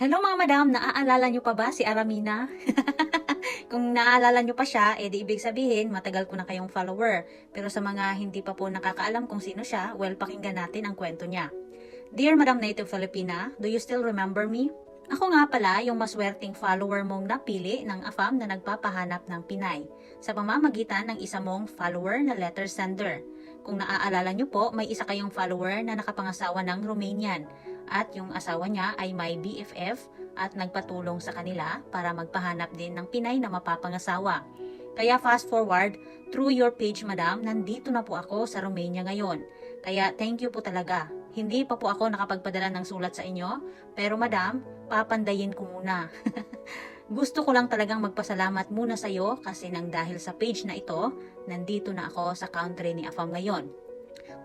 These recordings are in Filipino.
Hello mga madam, naaalala nyo pa ba si Aramina? Kung naaalala nyo pa siya, eh di ibig sabihin, matagal ko na kayong follower. Pero sa mga hindi pa po nakakaalam kung sino siya, well, pakinggan natin ang kwento niya. Dear Madam Native Filipina, do you still remember me? Ako nga pala yung maswerteng follower mong napili ng AFAM na nagpapahanap ng Pinay sa pamamagitan ng isa mong follower na letter sender. Kung naaalala nyo po, may isa kayong follower na nakapangasawa ng Romanian at yung asawa niya ay may BFF at nagpatulong sa kanila para magpahanap din ng Pinay na mapapangasawa. Kaya fast forward, through your page madam, nandito na po ako sa Romania ngayon. Kaya thank you po talaga. Hindi pa po ako nakapagpadala ng sulat sa inyo, pero madam, papandayin ko muna. Gusto ko lang talagang magpasalamat muna sa iyo kasi nang dahil sa page na ito, nandito na ako sa country ni Afam ngayon.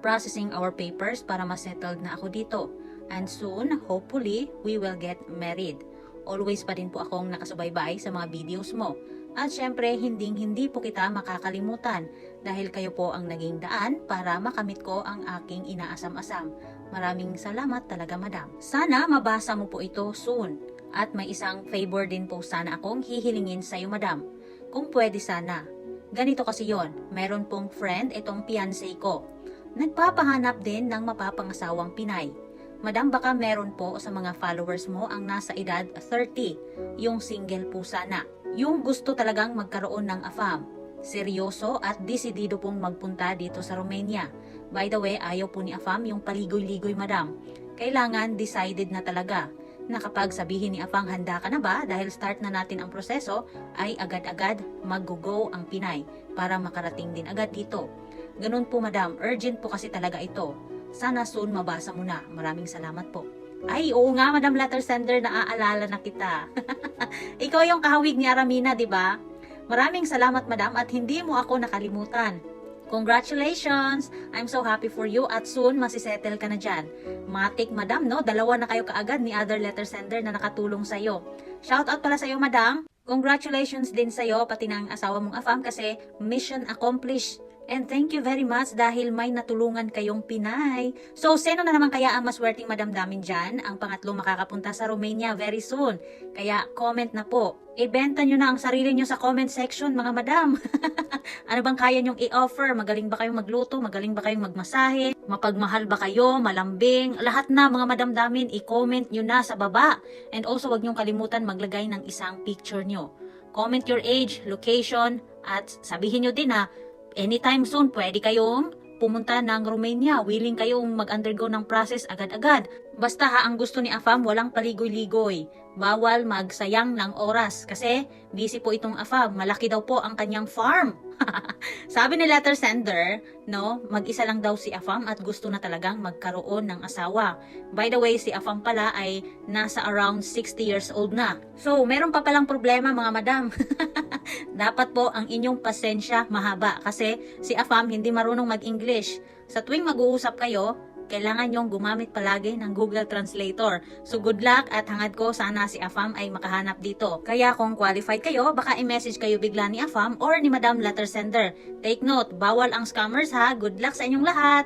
Processing our papers para ma-settled na ako dito. And soon, hopefully, we will get married. Always pa din po akong nakasubaybay sa mga videos mo. At syempre, hinding-hindi po kita makakalimutan dahil kayo po ang naging daan para makamit ko ang aking inaasam-asam. Maraming salamat talaga, madam. Sana mabasa mo po ito soon. At may isang favor din po sana akong hihilingin sa iyo, madam. Kung pwede sana. Ganito kasi yon, meron pong friend itong fiancé ko. Nagpapahanap din ng mapapangasawang Pinay. Madam, baka meron po sa mga followers mo ang nasa edad 30, yung single po sana. Yung gusto talagang magkaroon ng AFAM. Seryoso at desidido pong magpunta dito sa Romania. By the way, ayaw po ni AFAM yung paligoy-ligoy, madam. Kailangan decided na talaga na sabihin ni Afang handa ka na ba dahil start na natin ang proseso, ay agad-agad mag-go ang Pinay para makarating din agad dito. Ganun po madam, urgent po kasi talaga ito. Sana soon mabasa mo na. Maraming salamat po. Ay, oo nga, Madam Letter Sender, naaalala na kita. Ikaw yung kahawig ni Aramina, di ba? Maraming salamat, Madam, at hindi mo ako nakalimutan. Congratulations! I'm so happy for you at soon masisettle ka na dyan. Matik, Madam, no? Dalawa na kayo kaagad ni other letter sender na nakatulong sa'yo. Shout out pala sa'yo, Madam. Congratulations din sa'yo, pati ng asawa mong afam kasi mission accomplished. And thank you very much dahil may natulungan kayong Pinay. So, sino na naman kaya ang maswerteng madamdamin dyan? Ang pangatlo makakapunta sa Romania very soon. Kaya comment na po. Ibenta nyo na ang sarili nyo sa comment section, mga madam. ano bang kaya nyong i-offer? Magaling ba kayong magluto? Magaling ba kayong magmasahe? Mapagmahal ba kayo? Malambing? Lahat na mga madamdamin, i-comment nyo na sa baba. And also, wag nyong kalimutan maglagay ng isang picture nyo. Comment your age, location, at sabihin nyo din ha, anytime soon, pwede kayong pumunta ng Romania. Willing kayong mag-undergo ng process agad-agad. Basta ha, ang gusto ni Afam, walang paligoy-ligoy. Bawal magsayang ng oras kasi busy po itong Afam. Malaki daw po ang kanyang farm. Sabi ni letter sender, no, mag-isa lang daw si Afam at gusto na talagang magkaroon ng asawa. By the way, si Afam pala ay nasa around 60 years old na. So, meron pa palang problema mga madam. Dapat po ang inyong pasensya mahaba kasi si Afam hindi marunong mag-English. Sa tuwing mag-uusap kayo, kailangan nyong gumamit palagi ng Google Translator. So good luck at hangad ko sana si Afam ay makahanap dito. Kaya kung qualified kayo, baka i-message kayo bigla ni Afam or ni Madam Letter Sender. Take note, bawal ang scammers ha. Good luck sa inyong lahat!